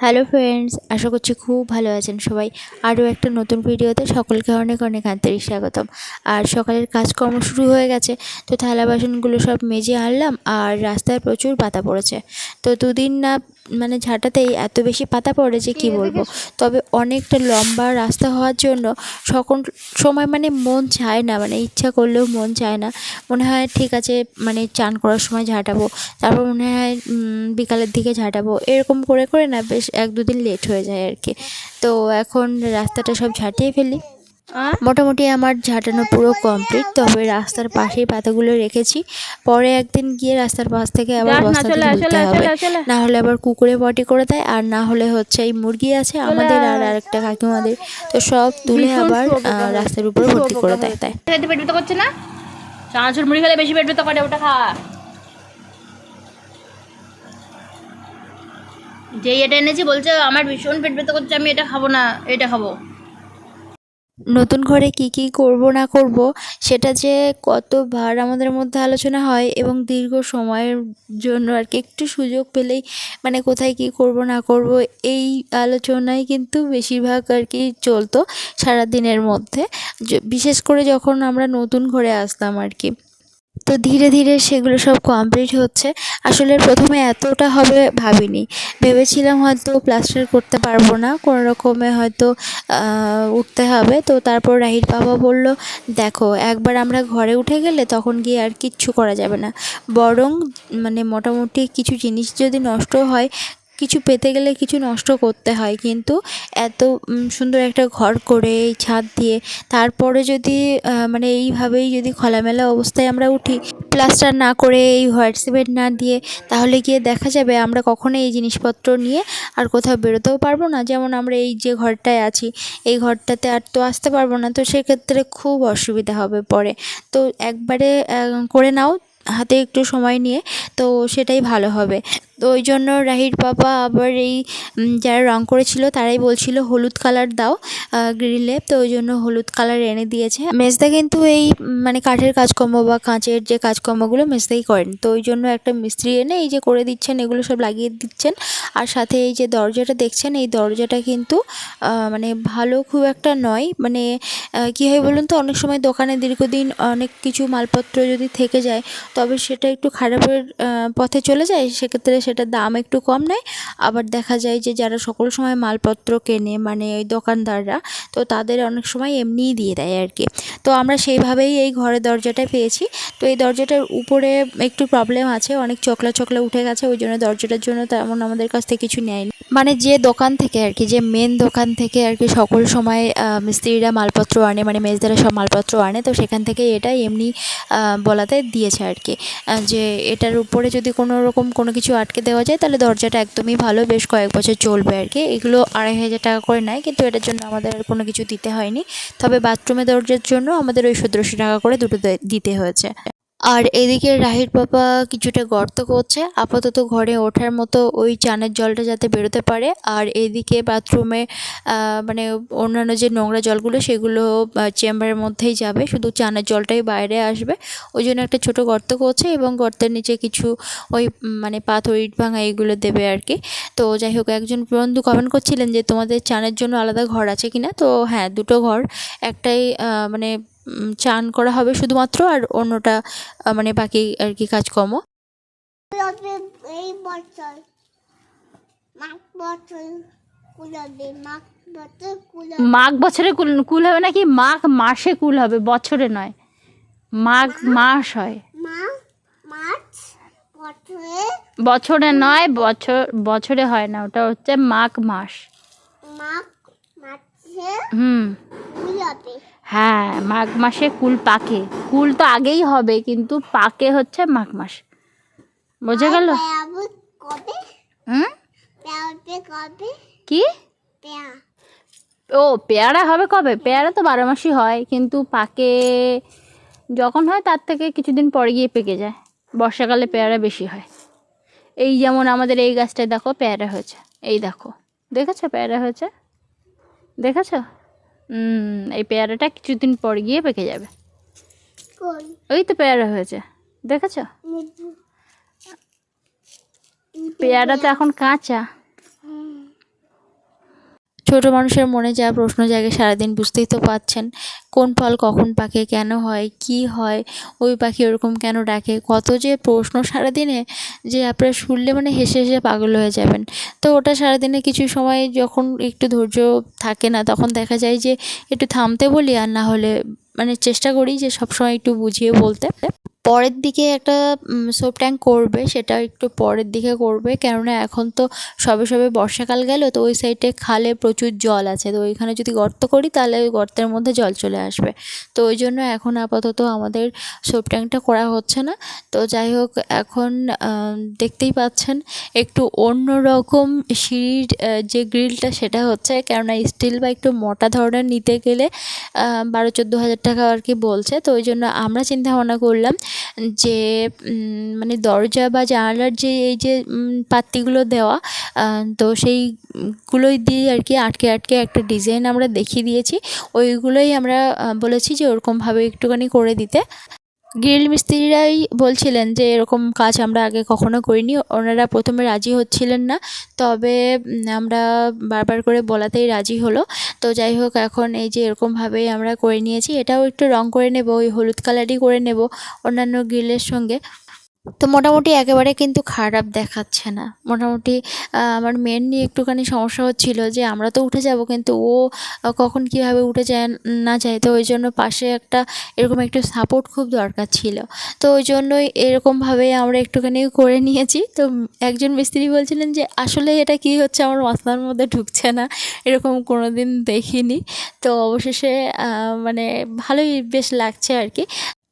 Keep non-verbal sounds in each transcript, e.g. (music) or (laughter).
Hello friends আশা করছি খুব ভালো আছেন সবাই। আরও একটা নতুন ভিডিওতে সকলকে অনেক অনেক আন্তরিক স্বাগতম। আর সকালের কাজকর্ম শুরু হয়ে গেছে, তো থালা বাসনগুলো সব মেজে আনলাম আর রাস্তায় প্রচুর পাতা পড়েছে। তো দুদিন না মানে ঝাঁটাতেই এত বেশি পাতা পড়ে যে কী বলব? তবে অনেকটা লম্বা রাস্তা হওয়ার জন্য সকল সময় মানে মন চায় না মানে ইচ্ছা করলেও মন চায় না। মনে হয় ঠিক আছে মানে চান করার সময় ঝাঁটাবো, তারপর মনে হয় বিকালের দিকে ঝাঁটাবো, এরকম করে করে না, বেশ এক দুদিন লেট হয়ে যায় আর কি। তো এখন রাস্তাটা সব ঝাঁটিয়ে ফেলি। মোটামুটি আমার ঝাঁটানো পুরো কমপ্লিট তবে রাস্তার পাশেই পাতাগুলো রেখেছি। পরে একদিন গিয়ে রাস্তার পাশ থেকে আবার বস্তা তুলতে হবে। না হলে আবার কুকুরে পটি করে দেয় আর না হলে হচ্ছে এই মুরগি আছে আমাদের আর আরেকটা কাকিমাদের। তো সব তুলে আবার। রাস্তার উপরে ভর্তি করে দেয় তাই। পেট ব্যথা করছে না? চানাচুর মুড়ি খেলে বেশি পেট ব্যথা করে ওটা খা। যেই এটা এনেছি, বলছে, আমার ভীষণ পেট ব্যথা করছে, আমি এটা খাব না, এটা খাব। নতুন ঘরে কি কি করব না করব, সেটা যে কতবার আমাদের মধ্যে আলোচনা হয় এবং দীর্ঘ সময়ের জন্য আর কি একটু সুযোগ পেলেই মানে কোথায় কি করব না করব, এই আলোচনাই কিন্তু বেশিরভাগ আর কি চলতো সারা দিনের মধ্যে বিশেষ করে যখন আমরা নতুন ঘরে আসতাম আর কি। তো ধীরে ধীরে সেগুলো সব কমপ্লিট হচ্ছে। আসলে প্রথমে এতটা হবে ভাবিনি। ভেবেছিলাম হয়তো প্লাস্টার করতে পারব না, কোনো রকমে হয়তো উঠতে হবে। তো তারপর রাহির বাবা বলল, দেখো, একবার আমরা ঘরে উঠে গেলে তখন গিয়ে আর কিচ্ছু করা যাবে না। বরং মানে মোটামুটি কিছু জিনিস যদি নষ্ট হয় কিছু পেতে গেলে কিছু নষ্ট করতে হয়। কিন্তু এত সুন্দর একটা ঘর করে, এই ছাদ দিয়ে, তারপরে যদি মানে এইভাবেই যদি খোলামেলা অবস্থায় আমরা উঠি, প্লাস্টার না করে, এই হোয়াইট সিমেন্ট না দিয়ে, তাহলে গিয়ে দেখা যাবে আমরা কখনো এই জিনিসপত্র নিয়ে আর কোথাও বেরোতেও পারব না। যেমন আমরা এই যে ঘরটায় আছি, এই ঘরটাতে আর তো আসতে পারব না, তো সেক্ষেত্রে খুব অসুবিধা হবে পরে। তো একবারে করে নাও, হাতে একটু সময় নিয়ে, তো সেটাই ভালো হবে। তো ওই জন্য রাহির বাবা আবার এই যারা রং করেছিল তারাই বলছিল হলুদ কালার দাও গ্রিলে তো ওই জন্য হলুদ কালার এনে দিয়েছে। মেজদা কিন্তু এই মানে কাঠের কাজকর্ম বা কাঁচের যে কাজকর্মগুলো মেজদাই করেন, তো ওই জন্য একটা মিস্ত্রি এনে এই যে করে দিচ্ছেন, এগুলো সব লাগিয়ে দিচ্ছেন। আর সাথে এই যে দরজাটা দেখছেন, এই দরজাটা কিন্তু মানে ভালো খুব একটা নয় মানে কী হয় বলুন তো, অনেক সময় দোকানে দীর্ঘদিন অনেক কিছু মালপত্র যদি থেকে যায়, তবে সেটা একটু খারাপের পথে চলে যায়, সেক্ষেত্রে সেটার দাম একটু কম নেয়। আবার দেখা যায় যে যারা সকল সময় মালপত্র কেনে মানে ওই দোকানদাররা, তো তাদের অনেক সময় এমনিই দিয়ে দেয় আর কি তো আমরা সেইভাবেই এই ঘরের দরজাটা পেয়েছি। তো এই দরজাটার উপরে একটু প্রবলেম আছে, অনেক চকলা চকলা উঠে গেছে, ওই জন্য দরজাটার জন্য তেমন আমাদের কাছ থেকে কিছু নেয়নি। মানে যে দোকান থেকে আর কি যে মেন দোকান থেকে আর কি সকল সময় মিস্ত্রিরা মালপত্র আনে মানে মেজদারা সব মালপত্র আনে, তো সেখান থেকে এটা এমনি বলাতে দিয়েছে আর কি যে এটার উপরে যদি কোনো রকম কোনো কিছু আটকে দেওয়া যায়, তাহলে দরজাটা একদমই ভালো। বেশ কয়েক বছর চলবে আর কি। এগুলো আড়াই হাজার টাকা করে নেয়, কিন্তু এটার জন্য আমাদের আর কোনো কিছু দিতে হয়নি। তবে বাথরুমে দরজার জন্য আমাদের ওই সতেরোশো টাকা করে দুটো দিতে হয়েছে। আর এদিকে রাহির বাবা কিছুটা গর্ত করছে। আপাতত ঘরে ওঠার মতো ওই চানের জলটা যাতে বেরোতে পারে। আর এদিকে বাথরুমে মানে অন্যান্য যে নোংরা জলগুলো সেগুলো চেম্বারের মধ্যেই যাবে। শুধু চানের জলটাই বাইরে আসবে। ওই জন্য একটা ছোট গর্ত করছে এবং গর্তের নিচে কিছু ওই মানে পাথর, ইট ভাঙা এইগুলো দেবে আর কি। তো যাই হোক, একজন বন্ধু কমেন্ট করছিলেন যে তোমাদের চানের জন্য আলাদা ঘর আছে কিনা? তো হ্যাঁ দুটো ঘর। একটাই মানে চান করা হবে শুধুমাত্র আর অন্যটা মানে বাকি আর কি কাজকর্ম? মাঘ বছর কুল কুল হবে। নাকি মাঘ মাসে কুল হবে? বছরে নয় মাঘ মাস হয়। বছরে নয় বছর বছরে হয় না ওটা হচ্ছে মাঘ মাস। মাঘ হুম। হ্যাঁ মাঘ মাসে কুল পাকে। কুল তো আগেই হবে কিন্তু পাকে হচ্ছে মাঘ মাস। বোঝা গেল? কি? ও পেয়ারা হবে কবে? পেয়ারা তো বারো মাসই হয় কিন্তু পাকে যখন হয় তার থেকে কিছুদিন পরে গিয়ে পেকে যায়। বর্ষাকালে পেয়ারা বেশি হয়। এই যেমন আমাদের এই গাছটায় দেখো পেয়ারা হয়েছে। এই দেখো। দেখেছ পেয়ারা হয়েছে? দেখেছ? এই পেয়ারাটা কিছুদিন পর গিয়ে পেকে যাবে। ওই তো পেয়ারা হয়েছে। দেখেছ? পেয়ারা তো এখন কাঁচা। ছোট মানুষের মনে যা প্রশ্ন জাগে সারাদিন বুঝতেই তো পাচ্ছেন। কোন ফল কখন পাকে, কেন হয়, কি হয়, ওই পাখি ওরকম কেন ডাকে? কত যে প্রশ্ন সারাদিনে যে আপনারা শুনলে মানে হেসে হেসে পাগল হয়ে যাবেন। তো ওটা সারাদিনে কিছু সময় যখন একটু ধৈর্য থাকে না, তখন দেখা যায় যে একটু থামতে বলি আর না হলে মানে চেষ্টা করি যে সবসময় একটু বুঝিয়ে বলতে। পরের দিকে একটা সোপ ট্যাঙ্ক করবে, সেটা একটু পরের দিকে করবে। কেননা এখন তো সবে সবে বর্ষাকাল গেল, তো ওই সাইডে খালে প্রচুর জল আছে। তো ওইখানে যদি গর্ত করি, তাহলে ওই গর্তের মধ্যে জল চলে আসবে। তো ওই জন্য এখন আপাতত আমাদের সোপ ট্যাঙ্কটা করা হচ্ছে না। তো যাই হোক, এখন দেখতেই পাচ্ছেন, একটু অন্য রকম সিঁড়ির যে গ্রিলটা সেটা হচ্ছে, কেননা স্টিল বা একটু মোটা ধরনের নিতে গেলে বারো চোদ্দ হাজার টাকা আর কি বলছে। তো ওই জন্য আমরা চিন্তা ভাবনা করলাম যে মানে দরজা বা জানালার যে, এই যে পাত্রিগুলো দেওয়া তো সেইগুলোই দিয়ে আর কি আটকে আটকে একটা ডিজাইন আমরা দেখিয়ে দিয়েছি। ওইগুলোই আমরা বলেছি যে ওরকমভাবে একটুখানি করে দিতে। গ্রিল মিস্ত্রিরাই বলছিলেন যে, এরকম কাজ আমরা আগে কখনো করিনি। ওনারা প্রথমে রাজি হচ্ছিলেন না। তবে আমরা বারবার করে বলাতেই রাজি হলো। তো যাই হোক, এখন এই যে এরকমভাবেই আমরা করে নিয়েছি, এটাও একটু রং করে নেব, ওই হলুদ কালারই করে নেব অন্যান্য গ্রিলের সঙ্গে। তো মোটামুটি একেবারে কিন্তু খারাপ দেখাচ্ছে না। মোটামুটি আমার মেয়ের নিয়ে একটুখানি সমস্যা হচ্ছিল যে আমরা তো উঠে যাব, কিন্তু ও কখন কীভাবে উঠে যায় না যায়, তো ওই জন্য পাশে একটা এরকম একটু সাপোর্ট খুব দরকার ছিল। তো ওই জন্যই এরকমভাবে আমরা একটুখানি করে নিয়েছি। তো একজন মিস্ত্রি বলছিলেন যে, আসলে এটা কি হচ্ছে? আমার মাথার মধ্যে ঢুকছে না। এরকম কোনো দিন দেখিনি। তো অবশেষে মানে ভালোই বেশ লাগছে আর কি।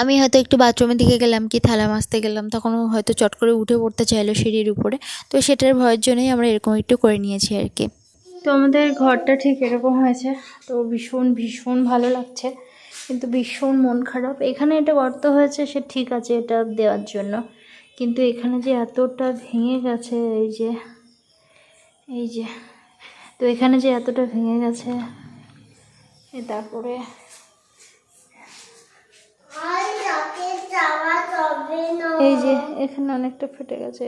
আমি হয়তো একটু বাথরুমের দিকে গেলাম কি থালা মাজতে গেলাম তখন ও হয়তো চট করে উঠে পড়তে চাইলো সিঁড়ির উপরে। তো সেটার ভয়ের জন্যই আমরা এরকম একটু করে নিয়েছি আর কি। তো আমাদের ঘরটা ঠিক এরকম হয়েছে, তো ভীষণ ভীষণ ভালো লাগছে। কিন্তু ভীষণ মন খারাপ। এখানে এটা গর্ত হয়েছে, সে ঠিক আছে এটা দেওয়ার জন্য। কিন্তু এখানে যে এতটা ভেঙে গেছে, এই যে এই যে, তো এখানে যে এতটা ভেঙে গেছে তারপরে আর যাকে যাওয়া যাবে না এই যে, এখানে অনেকটা ফেটে গেছে।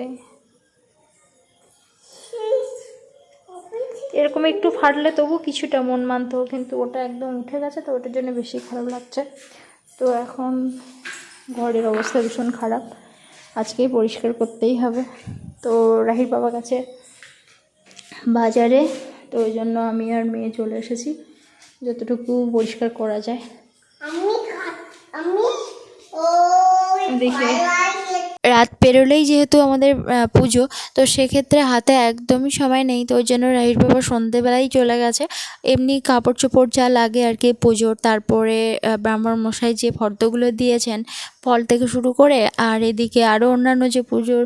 এরকম একটু ফাটলে তবু কিছুটা মন মানতো কিন্তু ওটা একদম উঠে গেছে, তো ওটার জন্য বেশি খারাপ লাগছে। তো এখন ঘরের অবস্থা ভীষণ খারাপ। আজকেই পরিষ্কার করতেই হবে। তো রাহির বাবা কাছে বাজারে, তো ওই জন্য আমি আর মেয়ে চলে এসেছি। যতটুকু পরিষ্কার করা যায়। আমি আমি ওই দেখি। রাত পেরোলেই যেহেতু আমাদের পুজো তো সেক্ষেত্রে হাতে একদমই সময় নেই তো ওই জন্য রাহির বাবা সন্ধেবেলাই চলে গেছে। এমনি কাপড় চোপড় যা লাগে আর কি পুজোর তারপরে ব্রাহ্মণ মশাই যে ফর্দগুলো দিয়েছেন ফল থেকে শুরু করে আর এদিকে আরও অন্যান্য যে পুজোর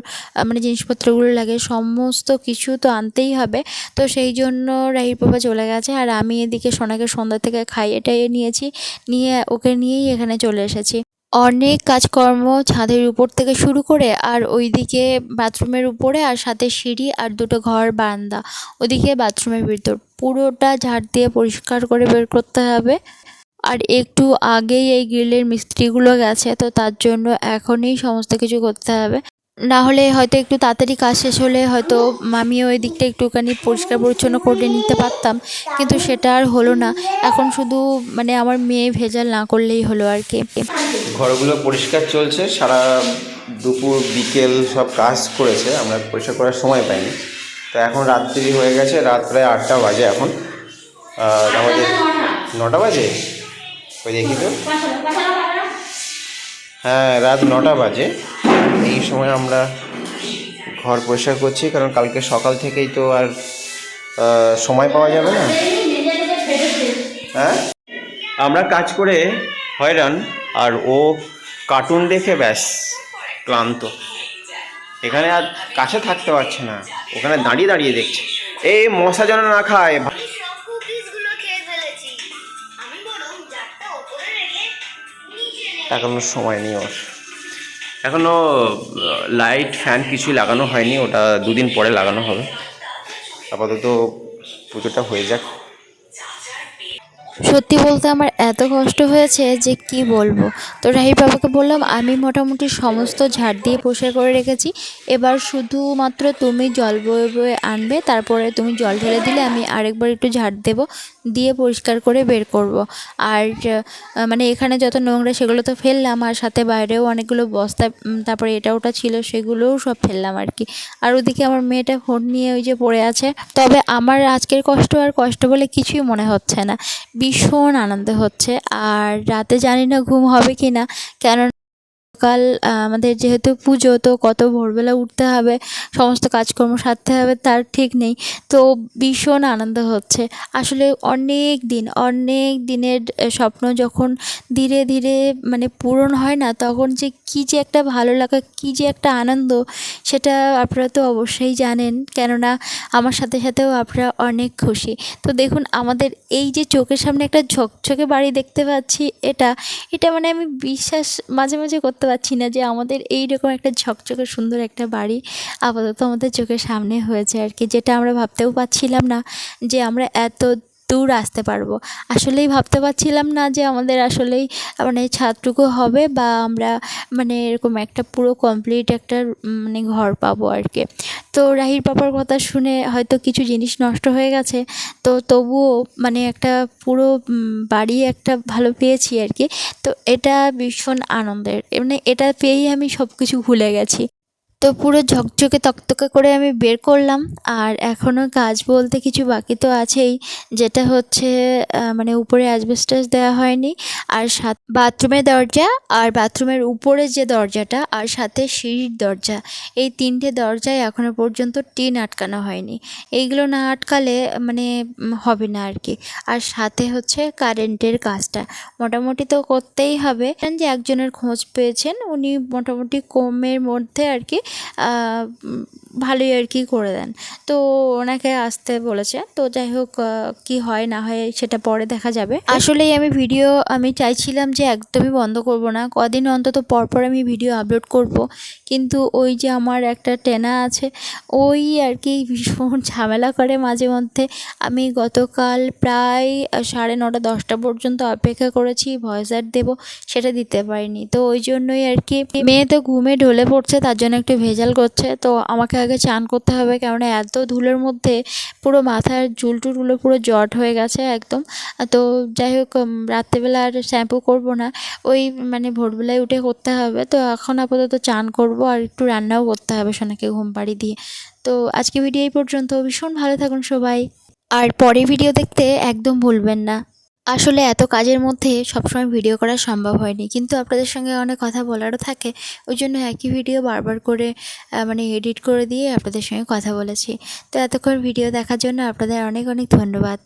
মানে জিনিসপত্রগুলো লাগে সমস্ত কিছু তো আনতেই হবে। তো সেই জন্য রাহির বাবা চলে গেছে আর আমি এদিকে সোনাকে সন্ধ্যা থেকে খাইয়ে টাইয়ে নিয়েছি নিয়ে ওকে নিয়েই এখানে চলে এসেছি। অনেক কাজকর্ম ছাদের উপর থেকে শুরু করে আর ওইদিকে বাথরুমের উপরে আর সাথে সিঁড়ি আর দুটো ঘর বারান্দা। ওদিকে বাথরুমের ভিতর। পুরোটা ঝাড় দিয়ে পরিষ্কার করে বের করতে হবে। আর একটু আগেই এই গ্রিলের মিস্ত্রিগুলো গেছে, তো তার জন্য এখনই সমস্ত কিছু করতে হবে। না হলে হয়তো একটু তাড়াতাড়ি কাজ শেষ হলে হয়তো আমিও ওই দিকটা একটুখানি পরিষ্কার পরিচ্ছন্ন করে নিতে পারতাম। কিন্তু সেটা আর হলো না। এখন শুধু মানে আমার মেয়ে ভেজাল না করলেই হলো আর কি। ঘরগুলো পরিষ্কার চলছে। সারা দুপুর, বিকেল সব কাজ করেছে। আমরা পরিষ্কার করার সময় পাইনি। তো এখন রাত্রি হয়ে গেছে। রাত প্রায় আটটা বাজে এখন। আমাদের নটা বাজে? ওই দেখি তো। হ্যাঁ রাত নটা বাজে। সময় আমরা ঘর পরিষ্কার করছি কারণ কালকে সকাল থেকেই তো আর সময় পাওয়া যাবে না। হ্যাঁ? আমরা কাজ করে হয়রান আর ও কার্টুন দেখে ব্যাস ক্লান্ত। এখানে আর কাছে থাকতে পারছে না ওখানে দাঁড়িয়ে দাঁড়িয়ে দেখছে। এই মশা যেন না খায়। সব কুকিজগুলো খেয়ে ফেলেছি। আমি বরং জারটা ওপরে রেখে নিচে নে লাগানোর সময় নেই ওর। এখনও লাইট ফ্যান কিছুই লাগানো হয়নি, ওটা দুদিন পরে লাগানো হবে। আপাতত পুজোটা হয়ে যাক। সত্যি বলতে আমার এত কষ্ট হয়েছে যে কি বলব? তো রাহির বাবাকে বললাম, আমি মোটামুটি সমস্ত ঝাড় দিয়ে পরিষ্কার করে রেখেছি। এবার শুধুমাত্র তুমি জল বয়ে বয়ে আনবে, তারপরে তুমি জল ঢেলে দিলে আমি আরেকবার একটু ঝাড় দেবো, দিয়ে পরিষ্কার করে বের করব। আর মানে এখানে যত নোংরা সেগুলো তো ফেললাম, আর সাথে বাইরেও অনেকগুলো বস্তা তারপরে এটা ওটা ছিল, সেগুলোও সব ফেললাম আর কি। আর ওদিকে আমার মেয়েটা ফোন নিয়ে ওই যে পড়ে আছে। তবে আমার আজকের কষ্ট আর কষ্ট বলে কিছুই মনে হচ্ছে না। ভীষণ আনন্দ হচ্ছে। আর রাতে জানি না ঘুম হবে কি না কেন সকাল আমাদের যেহেতু পুজো, তো কত ভোরবেলা উঠতে হবে, সমস্ত কাজকর্ম সারতে হবে, তার ঠিক নেই। তো ভীষণ আনন্দ হচ্ছে। আসলে অনেক দিন, অনেক দিনের স্বপ্ন যখন ধীরে ধীরে মানে পূরণ হয় না, তখন যে কী যে একটা ভালো লাগা, কী যে একটা আনন্দ, সেটা আপনারা তো অবশ্যই জানেন। কেননা, আমার সাথে সাথেও আপনারা অনেক খুশি। তো দেখুন, আমাদের এই যে চোখের সামনে একটা ঝকঝকে বাড়ি দেখতে পাচ্ছি, এটা এটা মানে আমি বিশ্বাস, মাঝে মাঝে করতে পারছি না যে আমাদের এইরকম একটা ঝকঝকে সুন্দর একটা বাড়ি আপাতত আমাদের চোখের সামনে হয়েছে আর কি, যেটা আমরা ভাবতেও পারছিলাম না যে আমরা এত দূর আসতে পারব। আসলেই ভাবতে পারছিলাম না যে আমাদের আসলেই মানে ছাদটুকু হবে বা আমরা মানে এরকম একটা পুরো কমপ্লিট একটা মানে ঘর পাবো আর কি তো রাহির পাপার কথা শুনে হয়তো কিছু জিনিস নষ্ট হয়ে গেছে। তো তবুও মানে একটা পুরো বাড়ি একটা ভালো পেয়েছি আর কি তো এটা ভীষণ আনন্দের। মানে এটা পেয়েই আমি সব কিছু ভুলে গেছি। তো পুরো ঝকঝকে তকতকে করে আমি বের করলাম। আর এখনও কাজ বলতে কিছু বাকি তো আছেই, যেটা হচ্ছে মানে উপরে অ্যাসবেস্টাস দেওয়া হয়নি, আর সাত, বাথরুমের দরজা আর বাথরুমের উপরে যে দরজাটা আর সাথে সিঁড়ির দরজা, এই তিনটে দরজায় এখনও পর্যন্ত টিন আটকানো হয়নি। এইগুলো না আটকালে মানে হবে না আর কি। আর সাথে হচ্ছে কারেন্টের কাজটা, মোটামুটি তো করতেই হবে। যে একজনের খোঁজ পেয়েছেন, উনি মোটামুটি কমের মধ্যে আর কি ভালোই আর কি করে দেন। তো ওনাকে আসতে বলেছে। তো যাই হোক কি হয় না হয় সেটা পরে দেখা যাবে। আসলেই আমি ভিডিও, আমি চাইছিলাম যে একদমই বন্ধ করব না। কদিন অন্তত পরপর আমি ভিডিও আপলোড করব। কিন্তু ওই যে আমার একটা টেনা আছে, ওই আর কি ভীষণ (laughs) ঝামেলা করে মাঝে মধ্যে। আমি গতকাল প্রায় সাড়ে নটা, দশটা পর্যন্ত অপেক্ষা করেছি, ভয়েস আর দেবো, সেটা দিতে পারিনি। তো ওই জন্যই আর কি, মেয়ে তো ঘুমে ঢলে পড়ছে, তার জন্য একটু ভেজাল করছে, তো আমাকে আগে চান করতে হবে কেননা এত ধুলোর মধ্যে পুরো মাথার চুল টুলগুলো পুরো জট হয়ে গেছে একদম। তো যাই হোক রাত্রেবেলা আর শ্যাম্পু করব না, ওই মানে ভোরবেলায় উঠে করতে হবে। তো এখন আপাতত চান করব আর একটু রান্নাও করতে হবে সোনাকে ঘুম পাড়ি দিয়ে। তো আজকে ভিডিও এই পর্যন্ত, ভীষণ ভালো থাকুন সবাই। আর পরে ভিডিও দেখতে একদম ভুলবেন না। আসলে এত কাজের মধ্যে সবসময় ভিডিও করা সম্ভব হয়নি। কিন্তু আপনাদের সঙ্গে অনেক কথা বলারও থাকে ওই জন্য একই ভিডিও বারবার করে মানে এডিট করে দিয়ে আপনাদের সঙ্গে কথা বলেছি। তো এতক্ষণ ভিডিও দেখার জন্য আপনাদের অনেক অনেক ধন্যবাদ।